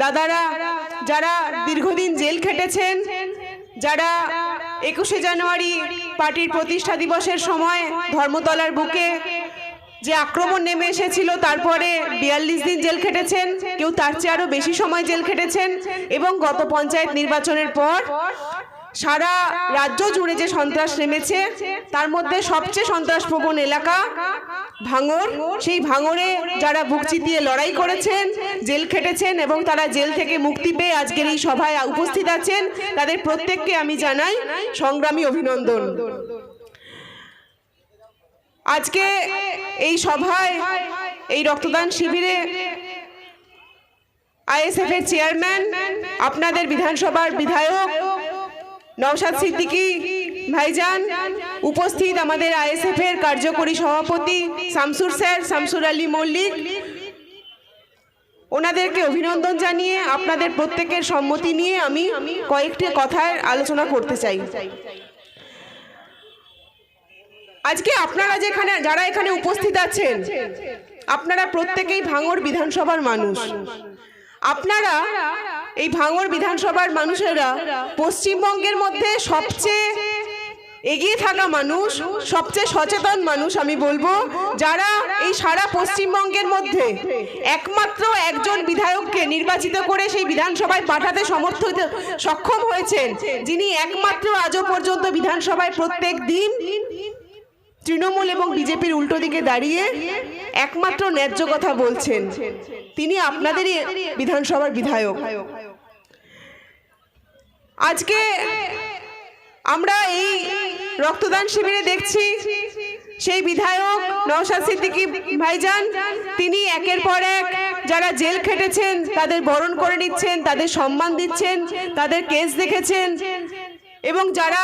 দাদারা, যারা দীর্ঘদিন জেল খেটেছেন, যারা একুশে জানুয়ারি পার্টির প্রতিষ্ঠা দিবসের সময় ধর্মতলার বুকে যে আক্রমণ নেমে এসেছিল, তারপরে বিয়াল্লিশ দিন জেল খেটেছেন, কেউ তার চেয়ে আরও বেশি সময় জেল খেটেছেন, এবং গত পঞ্চায়েত নির্বাচনের পর সারা রাজ্য জুড়ে যে সন্ত্রাস নেমেছে, তার মধ্যে সবচেয়ে সন্ত্রাসপ্রবণ এলাকা ভাঙর সেই ভাঙরে যারা বুক দিয়ে লড়াই করেছেন, জেল খেটেছেন এবং তারা জেল থেকে মুক্তি পেয়ে আজকের এই সভায় উপস্থিত আছেন, তাদের প্রত্যেককে আমি জানাই সংগ্রামী অভিনন্দন। আজকে এই সভায় এই রক্তদান শিবিরে আইএসএফ এর চেয়ারম্যান, আপনাদের বিধানসভার বিধায়ক নওশাদ সিদ্দিকী ভাইজান উপস্থিত আমাদের আইএসএফ এর কার্যকরী সভাপতি শামসুর স্যার, শামসুর আলী মল্লিক। ওনাদেরকে অভিনন্দন জানিয়ে আপনাদের প্রত্যেকের সম্মতি নিয়ে আমি কয়েকটি কথার আলোচনা করতে চাই। আজকে আপনারা যেখানে, যারা এখানে উপস্থিত আছেন, আপনারা প্রত্যেকেই ভাঙর বিধানসভার মানুষ। আপনারা এই ভাঙর বিধানসভার মানুষেরা পশ্চিমবঙ্গের মধ্যে সবচেয়ে এগিয়ে থাকা মানুষ, সবচেয়ে সচেতন মানুষ আমি বলব, যারা এই সারা পশ্চিমবঙ্গের মধ্যে একমাত্র একজন বিধায়ককে নির্বাচিত করে সেই বিধানসভায় পাঠাতে সমর্থ সক্ষম হয়েছেন, যিনি একমাত্র আজও পর্যন্ত বিধানসভায় প্রত্যেক দিন তৃণমূল এবং বিজেপির উল্টো দিকে দাঁড়িয়ে একমাত্র ন্যায্য কথা বলছেন। তিনি আপনাদেরই বিধানসভার বিধায়ক। আজকে আমরা এই রক্তদান শিবিরে দেখছি সেই বিধায়ক নওশাদ সিদ্দিকী ভাইজান। তিনি একের পর এক যারা জেল খেটেছেন তাদের বরণ করে নিচ্ছেন তাদের সম্মান দিচ্ছেন তাদের কেস দেখেছেন এবং যারা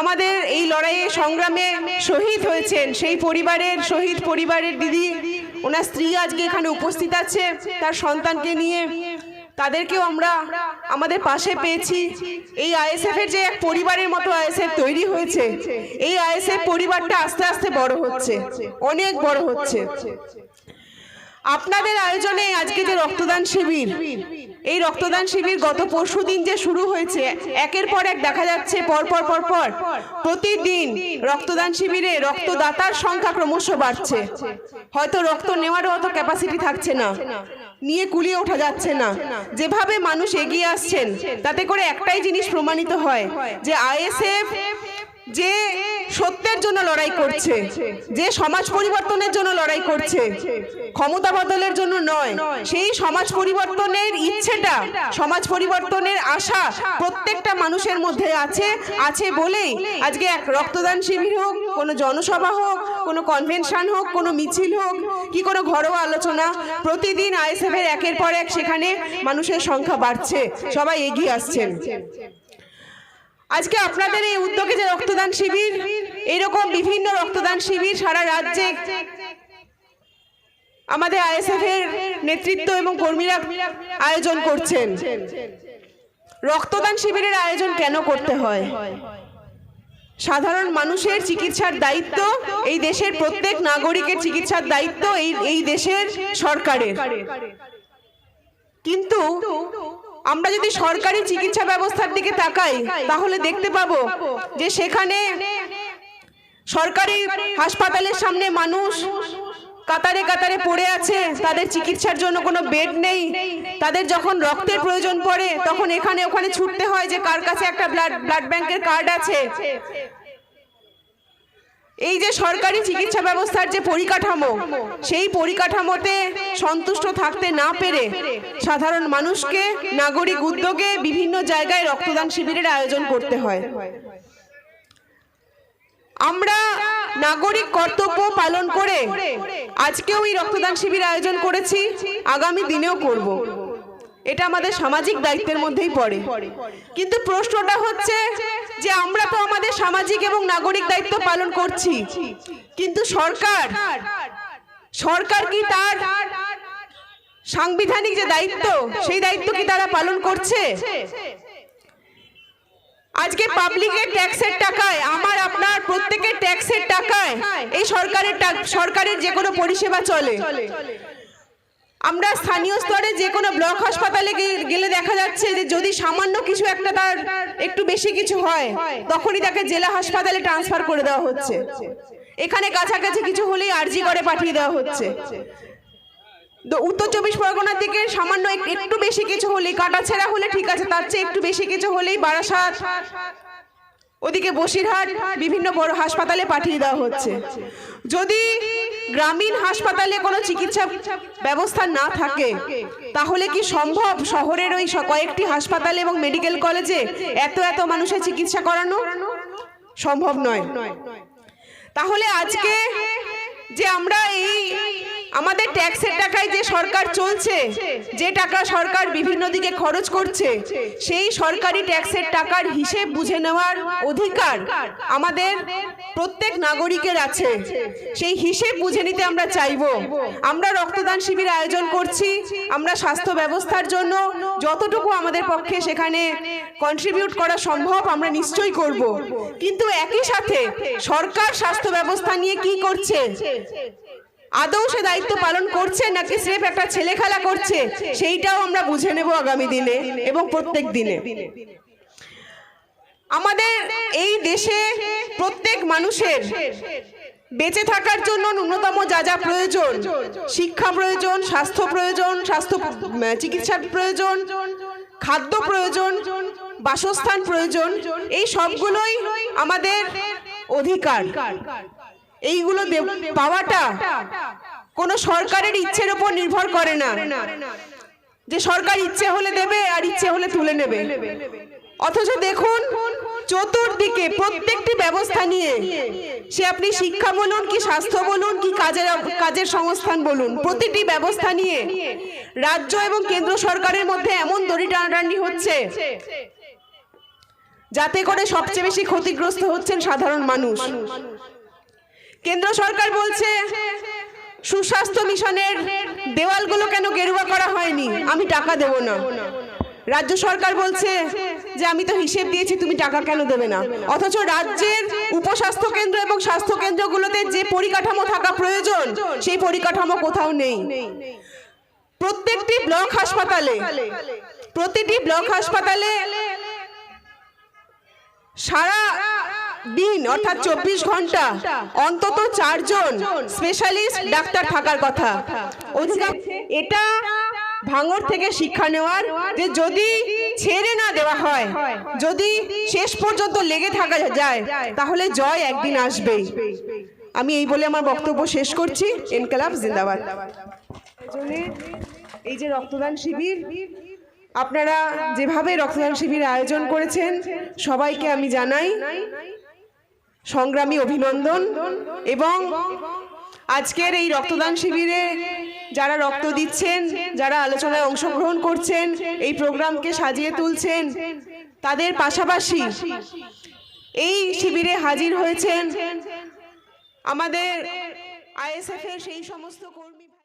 আমাদের এই লড়াইয়ে সংগ্রামে শহীদ হয়েছেন। সেই পরিবারের শহীদ পরিবারের দিদি, ওনার স্ত্রী আজকে এখানে উপস্থিত আছে। তার সন্তানকে নিয়ে তাদেরকেও আমরা আমাদের পাশে পেয়েছি। এই আইএসএফ এর যে এক পরিবারের মতো আইএসএফ তৈরি হয়েছে, এই আইএসএফ পরিবারটা আস্তে আস্তে বড় হচ্ছে, অনেক বড় হচ্ছে। আপনাদের আয়োজনে আজকে যে রক্তদান শিবির, এই রক্তদান শিবির গত পরশু দিন যে শুরু হয়েছে, একের পর এক দেখা যাচ্ছে, পর পর পর পর, প্রতিদিন রক্তদান শিবিরে রক্তদাতার সংখ্যা ক্রমশ বাড়ছে। হয়তো রক্ত নেওয়ারও অত ক্যাপাসিটি থাকছে না। নিয়ে কুলিয়ে ওঠা যাচ্ছে না। যেভাবে মানুষ এগিয়ে আসছেন, তাতে করে একটাই জিনিস প্রমাণিত হয়, যে আইএসএফ যে সত্যের জন্য লড়াই করছে, যে সমাজ পরিবর্তনের জন্য লড়াই করছে, ক্ষমতা বদলের জন্য নয়, সেই সমাজ পরিবর্তনের ইচ্ছেটা, সমাজ পরিবর্তনের আশা প্রত্যেকটা মানুষের মধ্যে আছে আছে বলেই আজকে এক রক্তদান শিবির হোক, কোনো জনসভা হোক, কোনো কনভেনশন হোক, কোনো মিছিল হোক, কি কোনো ঘরোয়া আলোচনা, প্রতিদিন আইএসএফের একের পর এক সেখানে মানুষের সংখ্যা বাড়ছে, সবাই এগিয়ে আসছেন। আজকে আপনাদের এই উদ্যোগে যে রক্তদান শিবির, এরকম বিভিন্ন রক্তদান শিবির সারা রাজ্যে আমাদের আইএসএফ এর নেতৃত্ব এবং কর্মীরা আয়োজন করছেন। রক্তদান শিবিরের আয়োজন কেন করতে হয়? সাধারণ মানুষের চিকিৎসার দায়িত্ব, এই দেশের প্রত্যেক নাগরিকের চিকিৎসার দায়িত্ব এই এই দেশের সরকারের। কিন্তু আমরা যদি সরকারি চিকিৎসা ব্যবস্থার দিকে তাকাই, তাহলে দেখতে পাবো যে সেখানে সরকারি হাসপাতালের সামনে মানুষ কাতারে কাতারে পড়ে আছে, তাদের চিকিৎসার জন্য কোনো বেড নেই। তাদের যখন রক্তের প্রয়োজন পড়ে, তখন এখানে ওখানে ছুটতে হয় যে কার কাছে একটা ব্লাড ব্লাড ব্যাংকের কার্ড আছে। এই যে সরকারি চিকিৎসা ব্যবস্থার যে পরিকাঠামো, সেই পরিকাঠামোতে সন্তুষ্ট থাকতে না পেরে সাধারণ মানুষকে, নাগরিক উদ্যোগে বিভিন্ন জায়গায় রক্তদান শিবিরের আয়োজন করতে হয়। আমরা নাগরিক কর্তব্য পালন করে আজকেও এই রক্তদান শিবির আয়োজন করেছি, আগামী দিনেও করব। এটা আমাদের সামাজিক দায়িত্বের মধ্যেই পড়ে। কিন্তু প্রশ্নটা হচ্ছে যে আমরা তো আমাদের সামাজিক এবং নাগরিক দায়িত্ব পালন করছি। কিন্তু সরকার সরকার কি তার সাংবিধানিক যে দায়িত্ব, সেই দায়িত্ব কি তারা পালন করছে? আজকে পাবলিকের ট্যাক্সের টাকায়, আমার, আপনার প্রত্যেকের ট্যাক্সের টাকায় এই সরকারের সরকারের যে কোনো পরিষেবা চলে। আমরা স্থানীয় স্তরে যে কোনো ব্লক হাসপাতালে গেলে দেখা যাচ্ছে যে যদি সামান্য কিছু একটা তার একটু বেশি কিছু হয় তখনই তাকে জেলা হাসপাতালে ট্রান্সফার করে দেওয়া হচ্ছে। এখানে কাছাকাছি কিছু হলেই আর্জি করে পাঠিয়ে দেওয়া হচ্ছে। তো উত্তর চব্বিশ পরগনার দিকে সামান্য একটু বেশি কিছু হলেই কাটাছেড়া হলে ঠিক আছে তার চেয়ে একটু বেশি কিছু হলেই বারাসাত ওদিকে বসিরহাট বিভিন্ন বড় হাসপাতালে পাঠিয়ে দেওয়া হচ্ছে। যদি গ্রামীণ হাসপাতালে কোনো চিকিৎসা ব্যবস্থা না থাকে, তাহলে কি সম্ভব শহরের ওই কয়েকটি হাসপাতালে এবং মেডিকেল কলেজে এত এত মানুষের চিকিৎসা করানো? সম্ভব নয়। তাহলে আজকে যে আমরা এই আমাদের ট্যাক্সের টাকায় যে সরকার চলছে, যে টাকা সরকার বিভিন্ন দিকে খরচ করছে, সেই সরকারি ট্যাক্সের টাকার হিসেব বুঝে নেওয়ার অধিকার আমাদের প্রত্যেক নাগরিকের আছে। সেই হিসেব বুঝে নিতে আমরা চাইব। আমরা রক্তদান শিবির আয়োজন করছি। আমরা স্বাস্থ্য ব্যবস্থার জন্য যতটুকু আমাদের পক্ষে সেখানে কন্ট্রিবিউট করা সম্ভব আমরা নিশ্চয়ই করব। কিন্তু একই সাথে সরকার স্বাস্থ্য ব্যবস্থা নিয়ে কি করছে? আদৌ সে দায়িত্ব পালন করছে নাকি স্রেফ একটা ছেলে খেলা করছে? সেইটাও আমরা বুঝে নেব আগামী দিনে এবং প্রত্যেক দিনে। আমাদের এই দেশে প্রত্যেক মানুষের বেঁচে থাকার জন্য ন্যূনতম যা যা প্রয়োজন, শিক্ষা প্রয়োজন, স্বাস্থ্য প্রয়োজন, স্বাস্থ্য চিকিৎসার প্রয়োজন, খাদ্য প্রয়োজন, বাসস্থান প্রয়োজন, এই সবগুলোই আমাদের অধিকার। এইগুলো পাওয়াটা কোনো সরকারের ইচ্ছের উপর নির্ভর করে না। যে সরকার ইচ্ছে হলে দেবে আর ইচ্ছে হলে তুলে নেবে। অথচ দেখুন, চতুর্দিকে প্রত্যেকটি ব্যবস্থা নিয়ে সে আপনি শিক্ষা বলুন কি স্বাস্থ্য বলুন কি কাজের কাজের সংস্থান বলুন, প্রতিটি ব্যবস্থা নিয়ে রাজ্য এবং কেন্দ্র সরকারের মধ্যে এমন দড়ি টানাটানি হচ্ছে যাতে করে সবচেয়ে বেশি ক্ষতিগ্রস্ত হচ্ছেন সাধারণ মানুষ। কেন্দ্র সরকার বলছে, সুস্বাস্থ্য মিশনের দেওয়ালগুলো কেন গেরুয়া করা হয়নি? আমি টাকা দেব না। রাজ্য সরকার বলছে যে, আমি তো হিসেব দিয়েছি, তুমি টাকা কেন দেবে না? অথচ রাজ্যের উপস্বাস্থ্য কেন্দ্র এবং স্বাস্থ্য কেন্দ্রগুলোতে যে পরিকাঠামো থাকা প্রয়োজন, সেই পরিকাঠামো কোথাও নেই। প্রত্যেকটি ব্লক হাসপাতালে, প্রতিটি ব্লক হাসপাতালে সারা দিন, অর্থাৎ চব্বিশ ঘণ্টা, অন্তত চারজন স্পেশালিস্ট ডাক্তার থাকার কথা। এটা ভাঙর থেকে শিক্ষা নেওয়ার যে যদি ছেড়ে না দেওয়া হয়, যদি শেষ পর্যন্ত লেগে থাকা যায়, তাহলে জয় একদিন আসবেই। আমি এই বলে আমার বক্তব্য শেষ করছি। এনকালাব জিন্দাবাদ। এই যে রক্তদান শিবির, আপনারা যেভাবে রক্তদান শিবির আয়োজন করেছেন, সবাইকে আমি জানাই সংগ্রামী অভিনন্দন এবং আজকের এই রক্তদান শিবিরে যারা রক্ত দিচ্ছেন, যারা আলোচনায় অংশগ্রহণ করছেন, এই প্রোগ্রামকে সাজিয়ে তুলছেন, তাদের পাশাপাশি এই শিবিরে হাজির হয়েছেন আমাদের আইএসএফ এর সেই সমস্ত কর্মী